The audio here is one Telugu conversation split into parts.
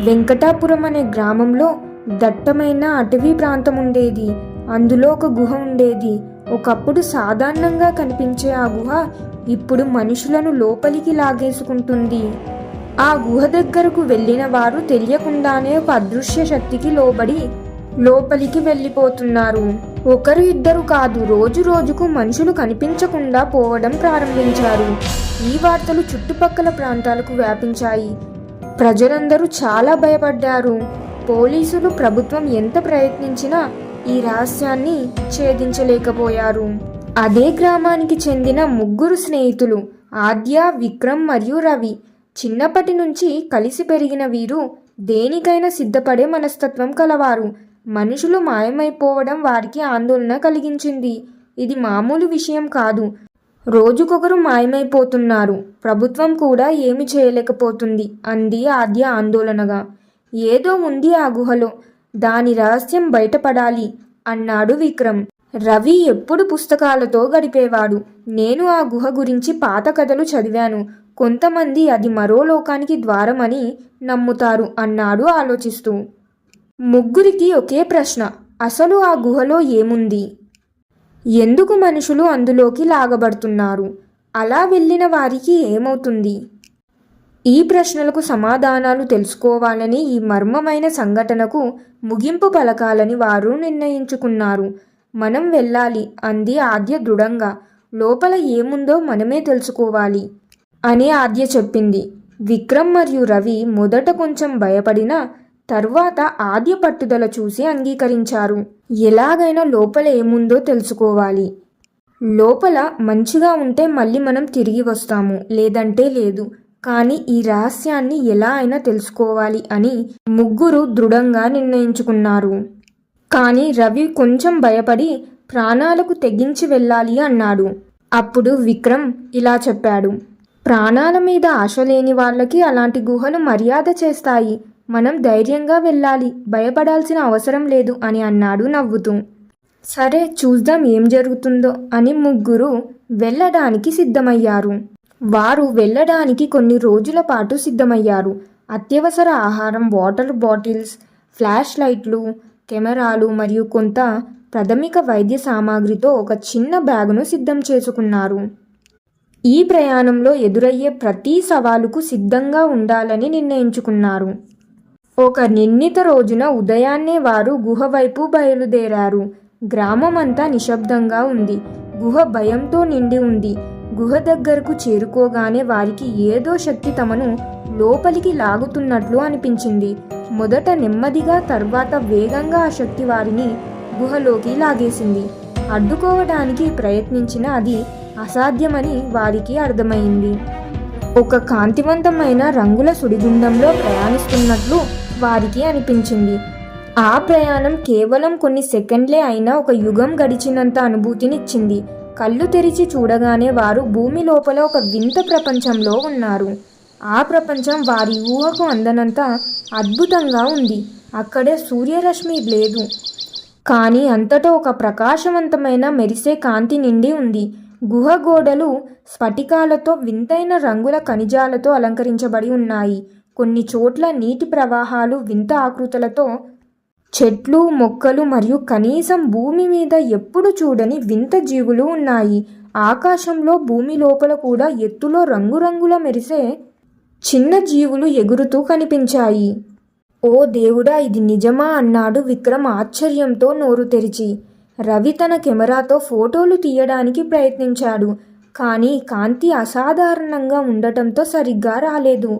వెంకటాపురం అనే గ్రామంలో దట్టమైన అటవీ ప్రాంతం ఉండేది అందులో ఒక గుహ ఉండేది. ఒకప్పుడు సాధారణంగా కనిపించే ఆ గుహ ఇప్పుడు మనుషులను లోపలికి లాగేసుకుంటుంది. ఆ గుహ దగ్గరకు వెళ్ళిన వారు తెలియకుండానే ఒక అదృశ్య శక్తికి లోబడి లోపలికి వెళ్ళిపోతున్నారు. ఒకరు ఇద్దరు కాదు రోజు రోజుకు మనుషులు కనిపించకుండా పోవడం ప్రారంభించారు. ఈ వార్తలు చుట్టుపక్కల ప్రాంతాలకు వ్యాపించాయి. ప్రజలందరూ చాలా భయపడ్డారు. పోలీసులు ప్రభుత్వం ఎంత ప్రయత్నించినా ఈ రహస్యాన్ని ఛేదించలేకపోయారు. అదే గ్రామానికి చెందిన ముగ్గురు స్నేహితులు ఆద్య విక్రమ్ మరియు రవి. చిన్నప్పటి నుంచి కలిసి పెరిగిన వీరు దేనికైనా సిద్ధపడే మనస్తత్వం కలవారు. మనుషులు మాయమైపోవడం వారికి ఆందోళన కలిగించింది. ఇది మామూలు విషయం కాదు. రోజుకొకరు మాయమైపోతున్నారు. ప్రభుత్వం కూడా ఏమి చేయలేకపోతుంది అంది ఆద్య ఆందోళనగా. ఏదో ఉంది ఆ గుహలో. దాని రహస్యం బయటపడాలి అన్నాడు విక్రమ్. రవి ఎప్పుడు పుస్తకాలతో గడిపేవాడు. నేను ఆ గుహ గురించి పాత కథలు చదివాను. కొంతమంది అది మరో లోకానికి ద్వారమని నమ్ముతారు అన్నాడు ఆలోచిస్తూ. ముగ్గురికి ఒకే ప్రశ్న. అసలు ఆ గుహలో ఏముంది? ఎందుకు మనుషులు అందులోకి లాగబడుతున్నారు? అలా వెళ్ళిన వారికి ఏమవుతుంది? ఈ ప్రశ్నలకు సమాధానాలు తెలుసుకోవాలని ఈ మర్మమైన సంఘటనకు ముగింపు పలకాలని వారు నిర్ణయించుకున్నారు. మనం వెళ్ళాలి అంది ఆద్య దృఢంగా. లోపల ఏముందో మనమే తెలుసుకోవాలి అని ఆద్య చెప్పింది. విక్రమ్ మరియు రవి మొదట కొంచెం భయపడినా తర్వాత ఆద్య పట్టుదల చూసి అంగీకరించారు. ఎలాగైనా లోపల ఏముందో తెలుసుకోవాలి. లోపల మంచిగా ఉంటే మళ్ళీ మనం తిరిగి వస్తాము లేదంటే లేదు. కానీ ఈ రహస్యాన్ని ఎలా అయినా తెలుసుకోవాలి అని ముగ్గురు దృఢంగా నిర్ణయించుకున్నారు. కానీ రవి కొంచెం భయపడి ప్రాణాలకు తెగించి వెళ్ళాలి అన్నాడు. అప్పుడు విక్రమ్ ఇలా చెప్పాడు. ప్రాణాల మీద ఆశ లేని వాళ్ళకి అలాంటి గుహలు మర్యాద చేస్తాయి. మనం ధైర్యంగా వెళ్ళాలి భయపడాల్సిన అవసరం లేదు అని అన్నాడు నవ్వుతూ. సరే చూద్దాం ఏం జరుగుతుందో అని ముగ్గురు వెళ్ళడానికి సిద్ధమయ్యారు. వారు వెళ్ళడానికి కొన్ని రోజుల పాటు సిద్ధమయ్యారు. అత్యవసర ఆహారం వాటర్ బాటిల్స్ ఫ్లాష్ లైట్లు కెమెరాలు మరియు కొంత ప్రాథమిక వైద్య సామాగ్రితో ఒక చిన్న బ్యాగును సిద్ధం చేసుకున్నారు. ఈ ప్రయాణంలో ఎదురయ్యే ప్రతి సవాలుకు సిద్ధంగా ఉండాలని నిర్ణయించుకున్నారు. ఒక నిర్ణీత రోజున ఉదయాన్నే వారు గుహ వైపు బయలుదేరారు. గ్రామం అంతా నిశ్శబ్దంగా ఉంది. గుహ భయంతో నిండి ఉంది. గుహ దగ్గరకు చేరుకోగానే వారికి ఏదో శక్తి తమను లోపలికి లాగుతున్నట్లు అనిపించింది. మొదట నెమ్మదిగా తర్వాత వేగంగా ఆ శక్తి వారిని గుహలోకి లాగేసింది. అడ్డుకోవడానికి ప్రయత్నించిన అది అసాధ్యమని వారికి అర్థమైంది. ఒక కాంతివంతమైన రంగుల సుడిగుండంలో ప్రయాణిస్తున్నట్లు వారికి అనిపించింది. ఆ ప్రయాణం కేవలం కొన్ని సెకండ్లే అయినా ఒక యుగం గడిచినంత అనుభూతినిచ్చింది. కళ్ళు తెరిచి చూడగానే వారు భూమి లోపల ఒక వింత ప్రపంచంలో ఉన్నారు. ఆ ప్రపంచం వారి ఊహకు అందనంత అద్భుతంగా ఉంది. అక్కడే సూర్యరశ్మి లేదు. కానీ అంతటా ఒక ప్రకాశవంతమైన మెరిసే కాంతి నిండి ఉంది. గుహ గోడలు స్ఫటికాలతో వింతైన రంగుల ఖనిజాలతో అలంకరించబడి ఉన్నాయి. కొన్ని చోట్ల నీటి ప్రవాహాలు వింత ఆకృతులతో చెట్లు మొక్కలు మరియు కనీసం భూమి మీద ఎప్పుడు చూడని వింత జీవులు ఉన్నాయి. ఆకాశంలో భూమి లోపల కూడా ఎత్తులో రంగురంగుల మెరిసే చిన్న జీవులు ఎగురుతూ కనిపించాయి. ఓ దేవుడా ఇది నిజమా? అన్నాడు విక్రమ్ ఆశ్చర్యంతో నోరు తెరిచి. రవి తన కెమెరాతో ఫోటోలు తీయడానికి ప్రయత్నించాడు. కానీ కాంతి అసాధారణంగా ఉండటంతో సరిగ్గా రాలేదు.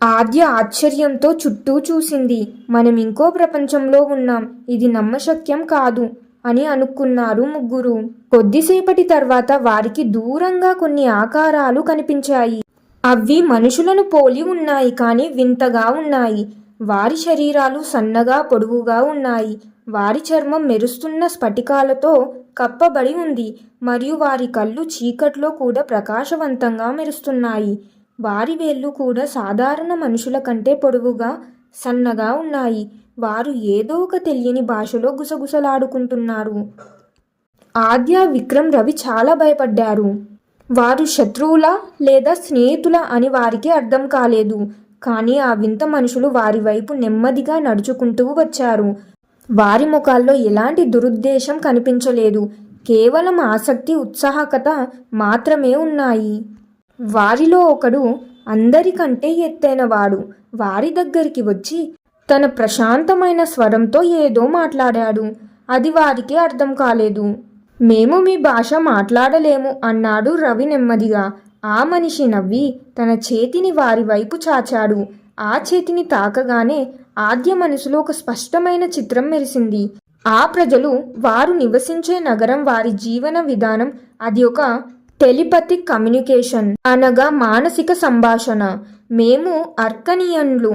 ఆద్య ఆశ్చర్యంతో చుట్టూ చూసింది. మనం ఇంకో ప్రపంచంలో ఉన్నాం. ఇది నమ్మశక్యం కాదు అని అనుకున్నారు ముగ్గురు. కొద్దిసేపటి తర్వాత వారికి దూరంగా కొన్ని ఆకారాలు కనిపించాయి. అవి మనుషులను పోలి ఉన్నాయి కానీ వింతగా ఉన్నాయి. వారి శరీరాలు సన్నగా పొడుగుగా ఉన్నాయి. వారి చర్మం మెరుస్తున్న స్ఫటికాలతో కప్పబడి ఉంది. మరియు వారి కళ్ళు చీకట్లో కూడా ప్రకాశవంతంగా మెరుస్తున్నాయి. వారి వేళ్ళు కూడా సాధారణ మనుషుల కంటే పొడవుగా సన్నగా ఉన్నాయి. వారు ఏదో ఒక తెలియని భాషలో గుసగుసలాడుకుంటున్నారు. ఆద్య విక్రమ్ రవి చాలా భయపడ్డారు. వారు శత్రువుల లేదా స్నేహితుల అని వారికి అర్థం కాలేదు. కానీ ఆ వింత మనుషులు వారి వైపు నెమ్మదిగా నడుచుకుంటూ వచ్చారు. వారి ముఖాల్లో ఎలాంటి దురుద్దేశం కనిపించలేదు. కేవలం ఆసక్తి ఉత్సాహకత మాత్రమే ఉన్నాయి. వారిలో ఒకడు అందరికంటే ఎత్తైనవాడు. వారి దగ్గరికి వచ్చి తన ప్రశాంతమైన స్వరంతో ఏదో మాట్లాడాడు. అది వారికి అర్థం కాలేదు. మేము మీ భాష మాట్లాడలేము అన్నాడు రవి నెమ్మదిగా. ఆ మనిషి నవ్వి తన చేతిని వారి వైపు చాచాడు. ఆ చేతిని తాకగానే ఆద్య మనసులో ఒక స్పష్టమైన చిత్రం మెరిసింది. ఆ ప్రజలు వారు నివసించే నగరం వారి జీవన విధానం అది ఒక టెలిపతిక్ కమ్యూనికేషన్ అనగా మానసిక సంభాషణ. మేము అర్కనియన్లు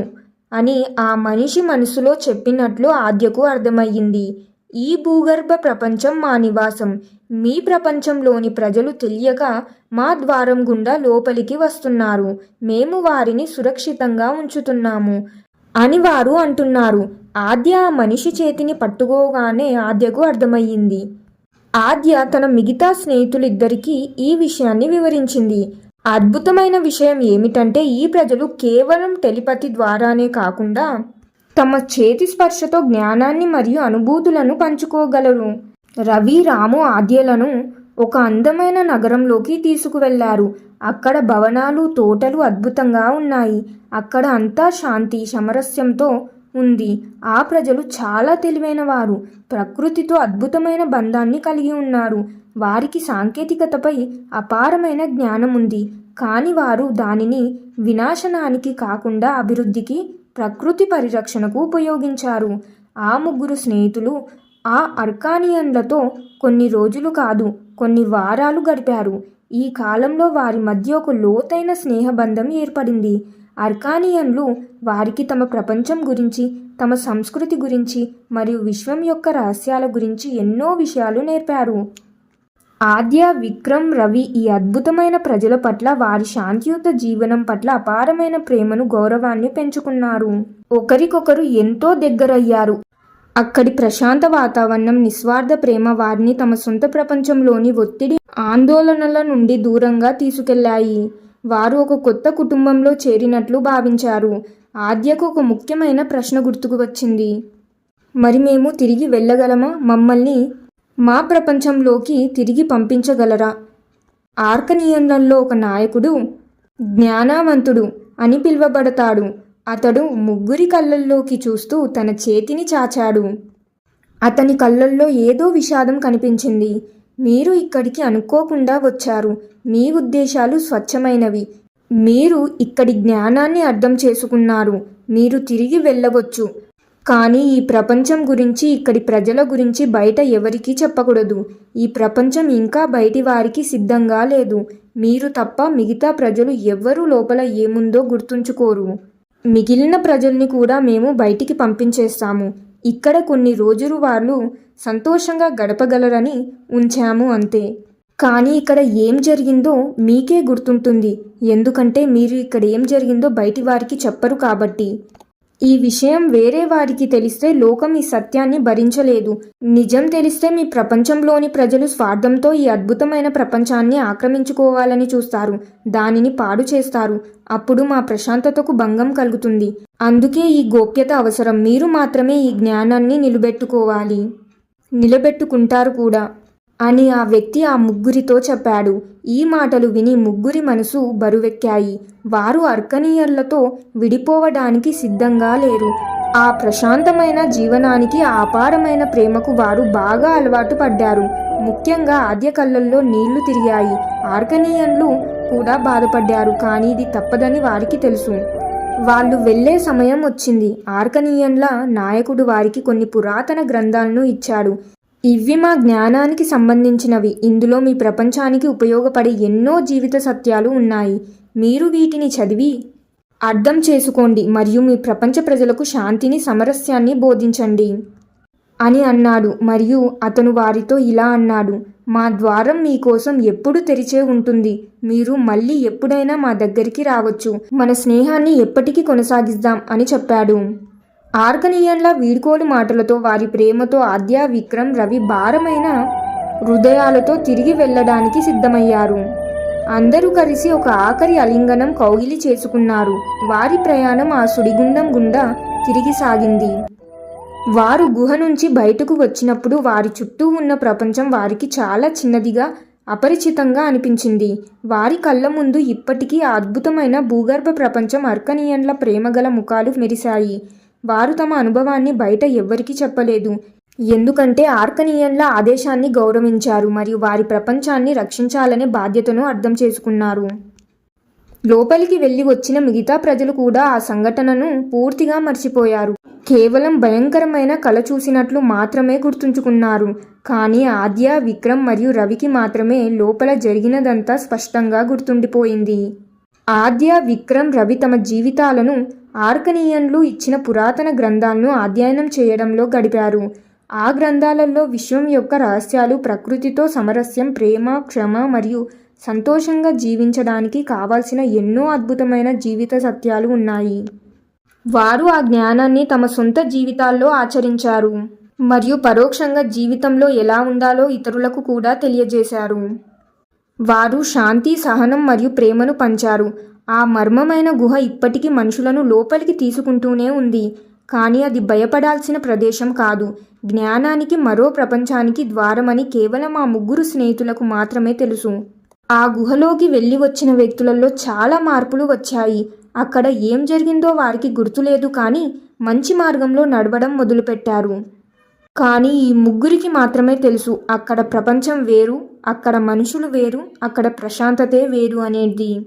అని ఆ మనిషి మనసులో చెప్పినట్లు ఆద్యకు అర్థమయ్యింది. ఈ భూగర్భ ప్రపంచం మా నివాసం. మీ ప్రపంచంలోని ప్రజలు తెలియక మా ద్వారం గుండా లోపలికి వస్తున్నారు. మేము వారిని సురక్షితంగా ఉంచుతున్నాము అని వారు అంటున్నారు. ఆద్య ఆ మనిషి చేతిని పట్టుకోగానే ఆద్యకు అర్థమయ్యింది. ఆద్య తన మిగతా స్నేహితులిద్దరికీ ఈ విషయాన్ని వివరించింది. అద్భుతమైన విషయం ఏమిటంటే ఈ ప్రజలు కేవలం టెలిపతి ద్వారానే కాకుండా తమ చేతి స్పర్శతో జ్ఞానాన్ని మరియు అనుభూతులను పంచుకోగలరు. రవి రాము ఆద్యలను ఒక అందమైన నగరంలోకి తీసుకువెళ్ళారు. అక్కడ భవనాలు తోటలు అద్భుతంగా ఉన్నాయి. అక్కడ అంతా శాంతి సమరస్యంతో ఉంది. ఆ ప్రజలు చాలా తెలివైన వారు. ప్రకృతితో అద్భుతమైన బంధాన్ని కలిగి ఉన్నారు. వారికి సాంకేతికతపై అపారమైన జ్ఞానం ఉంది కానీ వారు దానిని వినాశనానికి కాకుండా అభివృద్ధికి ప్రకృతి పరిరక్షణకు ఉపయోగించారు. ఆ ముగ్గురు స్నేహితులు ఆ అర్కానియన్లతో కొన్ని రోజులు కాదు కొన్ని వారాలు గడిపారు. ఈ కాలంలో వారి మధ్య ఒక లోతైన స్నేహబంధం ఏర్పడింది. అర్కానియన్లు వారికి తమ ప్రపంచం గురించి తమ సంస్కృతి గురించి మరియు విశ్వం యొక్క రహస్యాల గురించి ఎన్నో విషయాలు నేర్పారు. ఆద్య విక్రమ్ రవి ఈ అద్భుతమైన ప్రజల పట్ల వారి శాంతియుత జీవనం పట్ల అపారమైన ప్రేమను గౌరవాన్ని పెంచుకున్నారు. ఒకరికొకరు ఎంతో దగ్గరయ్యారు. అక్కడి ప్రశాంత వాతావరణం నిస్వార్థ ప్రేమ వారిని తమ సొంత ప్రపంచంలోని ఒత్తిడి ఆందోళనల నుండి దూరంగా తీసుకెళ్ళాయి. వారు ఒక కొత్త కుటుంబంలో చేరినట్లు భావించారు. ఆద్యకు ఒక ముఖ్యమైన ప్రశ్న గుర్తుకు వచ్చింది. మరి మేము తిరిగి వెళ్ళగలమా? మమ్మల్ని మా ప్రపంచంలోకి తిరిగి పంపించగలరా? ఆర్కనియన్లలో ఒక నాయకుడు జ్ఞానవంతుడు అని పిలువబడతాడు. అతడు ముగ్గురి కళ్ళల్లోకి చూస్తూ తన చేతిని చాచాడు. అతని కళ్ళల్లో ఏదో విషాదం కనిపించింది. మీరు ఇక్కడికి అనుకోకుండా వచ్చారు. మీ ఉద్దేశాలు స్వచ్ఛమైనవి. మీరు ఇక్కడి జ్ఞానాన్ని అర్థం చేసుకున్నారు. మీరు తిరిగి వెళ్ళవచ్చు. కానీ ఈ ప్రపంచం గురించి ఇక్కడి ప్రజల గురించి బయట ఎవరికీ చెప్పకూడదు. ఈ ప్రపంచం ఇంకా బయటి వారికి సిద్ధంగా లేదు. మీరు తప్ప మిగతా ప్రజలు ఎవ్వరూ లోపల ఏముందో గుర్తుంచుకోరు. మిగిలిన ప్రజల్ని కూడా మేము బయటికి పంపించేస్తాము. ఇక్కడ కొన్ని రోజులు వాళ్ళు సంతోషంగా గడపగలరని ఉంచాము అంతే. కానీ ఇక్కడ ఏం జరిగిందో మీకే గుర్తుంటుంది. ఎందుకంటే మీరు ఇక్కడ ఏం జరిగిందో బయటి వారికి చెప్పరు కాబట్టి. ఈ విషయం వేరే వారికి తెలిస్తే లోకం ఈ సత్యాన్ని భరించలేదు. నిజం తెలిస్తే మీ ప్రపంచంలోని ప్రజలు స్వార్థంతో ఈ అద్భుతమైన ప్రపంచాన్ని ఆక్రమించుకోవాలని చూస్తారు. దానిని పాడు చేస్తారు. అప్పుడు మా ప్రశాంతతకు భంగం కలుగుతుంది. అందుకే ఈ గోప్యత అవసరం. మీరు మాత్రమే ఈ జ్ఞానాన్ని నిలబెట్టుకోవాలి. నిలబెట్టుకుంటారు కూడా. అని ఆ వ్యక్తి ఆ ముగ్గురితో చెప్పాడు. ఈ మాటలు విని ముగ్గురి మనసు బరువెక్కాయి. వారు అర్కనీయర్లతో విడిపోవడానికి సిద్ధంగా లేరు. ఆ ప్రశాంతమైన జీవనానికి అపారమైన ప్రేమకు వారు బాగా అలవాటు పడ్డారు. ముఖ్యంగా ఆద్య కళ్ళల్లో నీళ్ళు తిరిగాయి. ఆర్కనీయన్లు కూడా బాధపడ్డారు. కానీ ఇది తప్పదని వారికి తెలుసు. వాళ్ళు వెళ్ళే సమయం వచ్చింది. ఆర్కనీయన్ల నాయకుడు వారికి కొన్ని పురాతన గ్రంథాలను ఇచ్చాడు. ఇవి మా జ్ఞానానికి సంబంధించినవి. ఇందులో మీ ప్రపంచానికి ఉపయోగపడే ఎన్నో జీవిత సత్యాలు ఉన్నాయి. మీరు వీటిని చదివి అర్థం చేసుకోండి మరియు మీ ప్రపంచ ప్రజలకు శాంతిని సమరస్యాన్ని బోధించండి అని అన్నాడు. మరియు అతను వారితో ఇలా అన్నాడు మా ద్వారం మీకోసం ఎప్పుడు తెరిచే ఉంటుంది. మీరు మళ్ళీ ఎప్పుడైనా మా దగ్గరికి రావచ్చు. మన స్నేహాన్ని ఎప్పటికీ కొనసాగిద్దాం అని చెప్పాడు. ఆర్కనీయన్ల వీడ్కోలు మాటలతో వారి ప్రేమతో ఆద్య విక్రమ్ రవి భారమైన హృదయాలతో తిరిగి వెళ్ళడానికి సిద్ధమయ్యారు. అందరూ కలిసి ఒక ఆఖరి అలింగనం కౌగిలి చేసుకున్నారు. వారి ప్రయాణం ఆ సుడిగుండం గుండా తిరిగి సాగింది. వారు గుహ నుంచి బయటకు వచ్చినప్పుడు వారి చుట్టూ ఉన్న ప్రపంచం వారికి చాలా చిన్నదిగా అపరిచితంగా అనిపించింది. వారి కళ్ళ ముందు ఇప్పటికీ ఆ అద్భుతమైన భూగర్భ ప్రపంచం అర్కనీయన్ల ప్రేమగల ముఖాలు మెరిశాయి. వారు తమ అనుభవాన్ని బయట ఎవ్వరికీ చెప్పలేదు. ఎందుకంటే ఆర్కనియన్ల ఆదేశాన్ని గౌరవించారు మరియు వారి ప్రపంచాన్ని రక్షించాలనే బాధ్యతను అర్థం చేసుకున్నారు. లోపలికి వెళ్ళి వచ్చిన మిగతా ప్రజలు కూడా ఆ సంఘటనను పూర్తిగా మర్చిపోయారు. కేవలం భయంకరమైన కళ చూసినట్లు మాత్రమే గుర్తుంచుకున్నారు. కానీ ఆద్య విక్రమ్ మరియు రవికి మాత్రమే లోపల జరిగినదంతా స్పష్టంగా గుర్తుండిపోయింది. ఆద్య విక్రమ్ రవి తమ జీవితాలను ఆర్కనీయన్లు ఇచ్చిన పురాతన గ్రంథాలను అధ్యయనం చేయడంలో గడిపారు. ఆ గ్రంథాలలో విశ్వం యొక్క రహస్యాలు ప్రకృతితో సమరస్యం ప్రేమ క్షమ మరియు సంతోషంగా జీవించడానికి కావాల్సిన ఎన్నో అద్భుతమైన జీవిత సత్యాలు ఉన్నాయి. వారు ఆ జ్ఞానాన్ని తమ సొంత జీవితాల్లో ఆచరించారు మరియు పరోక్షంగా జీవితంలో ఎలా ఉండాలో ఇతరులకు కూడా తెలియజేశారు. వారు శాంతి సహనం మరియు ప్రేమను పంచారు. ఆ మర్మమైన గుహ ఇప్పటికీ మనుషులను లోపలికి తీసుకుంటూనే ఉంది. కానీ అది భయపడాల్సిన ప్రదేశం కాదు. జ్ఞానానికి మరో ప్రపంచానికి ద్వారమని కేవలం ఆ ముగ్గురు స్నేహితులకు మాత్రమే తెలుసు. ఆ గుహలోకి వెళ్ళి వచ్చిన వ్యక్తులలో చాలా మార్పులు వచ్చాయి. అక్కడ ఏం జరిగిందో వారికి గుర్తులేదు కానీ మంచి మార్గంలో నడవడం మొదలుపెట్టారు. కానీ ఈ ముగ్గురికి మాత్రమే తెలుసు. అక్కడ ప్రపంచం వేరు అక్కడ మనుషులు వేరు అక్కడ ప్రశాంతతే వేరు అనేది.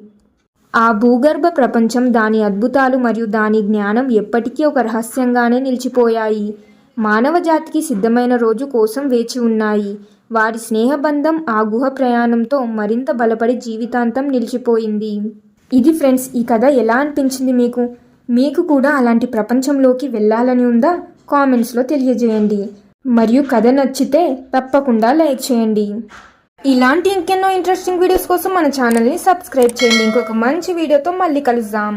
ఆ భూగర్భ ప్రపంచం దాని అద్భుతాలు మరియు దాని జ్ఞానం ఎప్పటికీ ఒక రహస్యంగానే నిలిచిపోయాయి. మానవ జాతికి సిద్ధమైన రోజు కోసం వేచి ఉన్నాయి. వారి స్నేహబంధం ఆ గుహ ప్రయాణంతో మరింత బలపడి జీవితాంతం నిలిచిపోయింది. ఇది ఫ్రెండ్స్ ఈ కథ ఎలా అనిపించింది మీకు? మీకు కూడా అలాంటి ప్రపంచంలోకి వెళ్ళాలని ఉందా? కామెంట్స్లో తెలియజేయండి. మరియు కథ నచ్చితే తప్పకుండా లైక్ చేయండి. ఇలాంటి ఇంకెన్నో ఇంట్రెస్టింగ్ వీడియోస్ కోసం మన ఛానల్ని సబ్స్క్రైబ్ చేయండి. ఇంకొక మంచి వీడియోతో మళ్ళీ కలుద్దాం.